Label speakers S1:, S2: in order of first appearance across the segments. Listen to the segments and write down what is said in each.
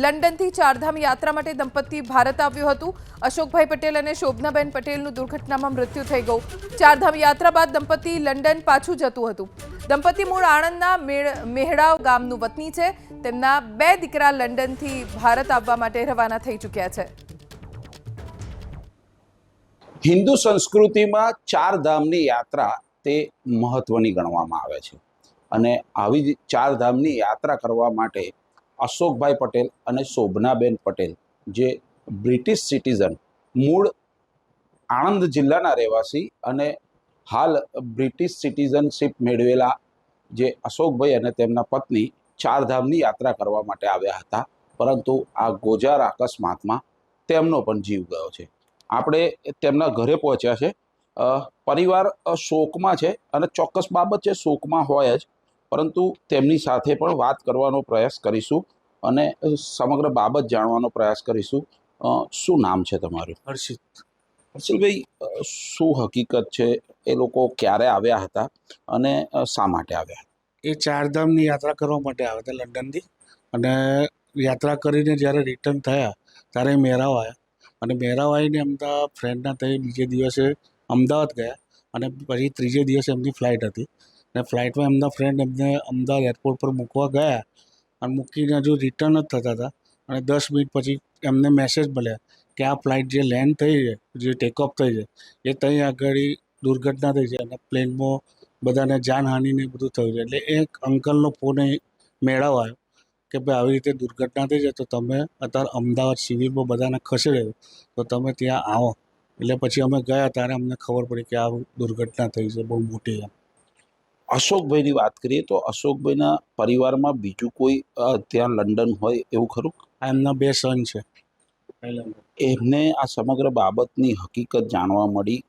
S1: લંડનથી ચારધામ યાત્રા માટે દંપતી ભારત આવ્યું હતું. અશોકભાઈ પટેલ અને શોભનાબેન પટેલનું દુર્ઘટનામાં મૃત્યુ થઈ ગયું. ચારધામ યાત્રા બાદ દંપતી લંડન પાછું જતું હતું. દંપતી મૂળ આણંદના મેહડાવ ગામનું વતની છે. તેમના બે દીકરા લંડનથી ભારત આવવા માટે રવાના થઈ ચૂક્યા છે.
S2: હિન્દુ સંસ્કૃતિમાં ચાર ધામની યાત્રા તે મહત્વની ગણવામાં આવે છે. અને આવી જ ચાર ધામની યાત્રા કરવા માટે અશોકભાઈ પટેલ અને શોભનાબેન પટેલ, જે બ્રિટિશ સિટીઝન, મૂળ આણંદ જિલ્લાના રહેવાસી અને હાલ બ્રિટિશ સિટીઝનશીપ મેળવેલા જે અશોકભાઈ અને તેમના પત્ની ચારધામની યાત્રા કરવા માટે આવ્યા હતા. પરંતુ આ ગોજાર અકસ્માતમાં તેમનો પણ જીવ ગયો છે. આપણે તેમના ઘરે પહોંચ્યા છે. પરિવાર શોકમાં છે અને ચોક્કસ બાબત છે, શોકમાં હોય જ. પરંતુ તેમની સાથે પણ વાત કરવાનો પ્રયાસ કરીશું અને સમગ્ર બાબત જાણવાનો પ્રયાસ કરીશું. શું નામ છે તમારું?
S3: હર્ષિત.
S2: હર્ષલભાઈ શું હકીકત છે? એ લોકો ક્યારે આવ્યા હતા અને શા માટે આવ્યા
S3: એ ચારધામની યાત્રા કરવા માટે આવ્યા હતા લંડનથી. અને યાત્રા કરીને જ્યારે રિટર્ન થયા ત્યારે મેરાવ આવ્યા. અને મેરાવ આવીને ફ્રેન્ડના થઈ બીજે દિવસે અમદાવાદ ગયા. અને પછી ત્રીજે દિવસે એમની ફ્લાઇટ હતી. અને ફ્લાઇટમાં એમના ફ્રેન્ડ એમને અમદાવાદ એરપોર્ટ પર મૂકવા ગયા અને મૂકીને હજુ રિટર્ન જ થતા હતા. અને દસ મિનિટ પછી એમને મેસેજ મળ્યા કે આ ફ્લાઇટ જે લેન્ડ થઈ છે, જે ટેકઓફ થઈ છે, એ ત્યાં આગળ દુર્ઘટના થઈ છે અને પ્લેનમાં બધાને જાનહાનિને બધું થયું છે. એટલે એક અંકલનો ફોન મેળવ આવ્યો કે ભાઈ આવી રીતે દુર્ઘટના થઈ છે તો તમે અત્યારે અમદાવાદ સિવિલમાં બધાને ખસેડ્યો તો તમે ત્યાં આવો. એટલે પછી અમે ગયા ત્યારે અમને ખબર પડી કે આ દુર્ઘટના થઈ છે, બહુ મોટી એમ.
S2: અશોકભાઈની વાત કરીએ તો અશોકભાઈના પરિવારમાં બીજું કોઈ ત્યાં લંડન હોય એવું ખરું?
S3: આ એમના બે સન છે.
S2: એમને આ સમગ્ર બાબતની હકીકત જાણવા મળી.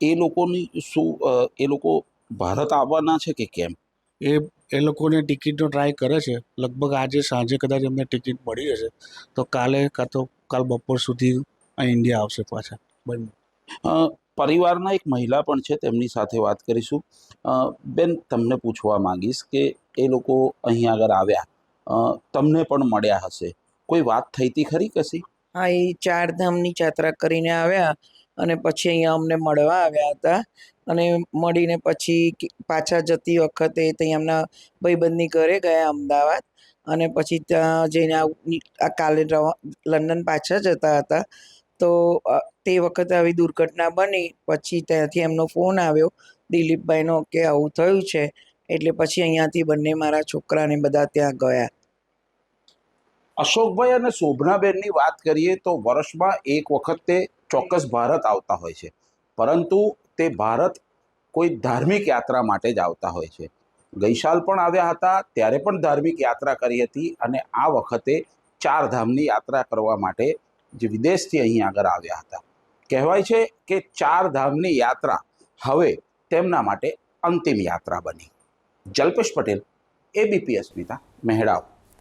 S2: એ લોકોની શું એ લોકો ભારત આવવાના છે કે કેમ?
S3: એ એ લોકોને ટિકિટનો ટ્રાય કરે છે. લગભગ આજે સાંજે કદાચ એમને ટિકિટ મળી હશે. તો કાલે કાં તો કાલ બપોર સુધી ઇન્ડિયા આવશે પાછા. બંને.
S2: પરિવારના એક મહિલા પણ છે, તેમની સાથે વાત કરીશું. બેન, તમને પૂછવા માંગીશ કે એ લોકો અહીં આગળ આવ્યા તમને પણ મળ્યા હશે. કોઈ વાત થઈ હતી ખરી કશી?
S4: હા, એ ચાર ધામની યાત્રા કરીને આવ્યા અને પછી અહીંયા અમને મળવા આવ્યા હતા. અને મળીને પછી પાછા જતી વખતે ત્યાં એમના ભાઈબંધની ઘરે ગયા અમદાવાદ. અને પછી ત્યાં જઈને આ કાલે લંડન પાછા જતા હતા. તો તે વખતે આવી દુર્ઘટના બની, પછી ત્યાંથી એમનો ફોન આવ્યો, દિલીપભાઈનો કે આવું થયું છે, એટલે પછી અહીંયાથી બંને મારા છોકરાને બધા ત્યાં ગયા.
S2: અશોકભાઈ અને શોભનાબેનની વાત કરીએ તો વર્ષમાં એક વખત તે ચોક્કસ ભારત આવતા હોય છે. પરંતુ તે ભારત કોઈ ધાર્મિક યાત્રા માટે જ આવતા હોય છે. ગઈસાલ પણ આવ્યા હતા, ત્યારે પણ ધાર્મિક યાત્રા કરી હતી અને આ વખતે ચાર ધામની યાત્રા કરવા માટે જે વિદેશથી અહીં આગળ આવ્યા હતા. કહેવાય છે કે ચાર ધામની યાત્રા હવે તેમના માટે અંતિમ યાત્રા બની. જલ્પેશ પટેલ એબીપી અસ્મિતા મહેડાવ